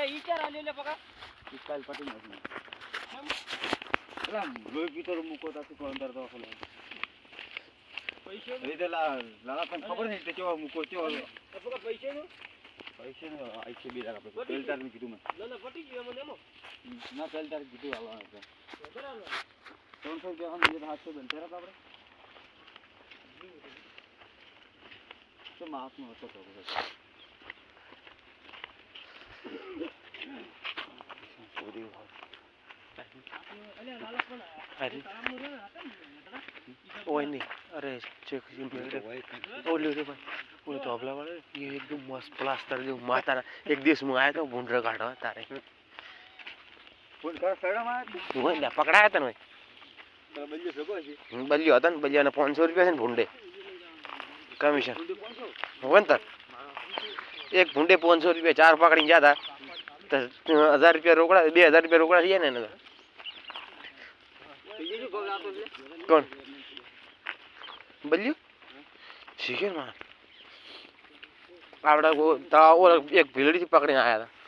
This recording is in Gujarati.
એટલે ઈ ચાર આલે પકા કાલ પટી નાખી પેલા લોહી પીતો તો મૂકો તાથી કોઈ અંદર તો ખોલે પૈસે રીતે લાલા તને ખબર છે કે કેવો મૂકો કેવો પકા પૈસે નું પૈસે ને આઈસે બી લાગે પેલ તાર કીધું મેં ના ના પટી ગયું મને એમાં ના પેલ તાર કીધું હાલવાનું આપણે બરાબર ત્રણસો રૂપિયા બીજા સાતસો બેન આપણે તો માસનો હતો તો અરે. ઓય નહીં. અરે ચેક ઓલી રે ભાઈ. ઓલી તો હબલા વાળે એ એકદમ મસ્ત પ્લાસ્ટર જેવું. માતાના એક દિવસ હું આવ્યો તો ભૂંડરો કાઢવા તારે. પકડાયા હતા ને બલ્યો હતો ને બલ્યાને પાંચસો રૂપિયા છે ને ભૂંડે. કમિશન. હોય ને તાર. એક ભૂંડે પાંચસો રૂપિયા ચાર પકડીને ગયા હતા હજાર રૂપિયા રોકડા બે હજાર રૂપિયા રોકડા થઈ ને એને તો. એ શું ભાવ આપતો છે કોણ? બલ્યું? શીખે માં આપડા એક ભીલડીથી પકડીને આવ્યા હતા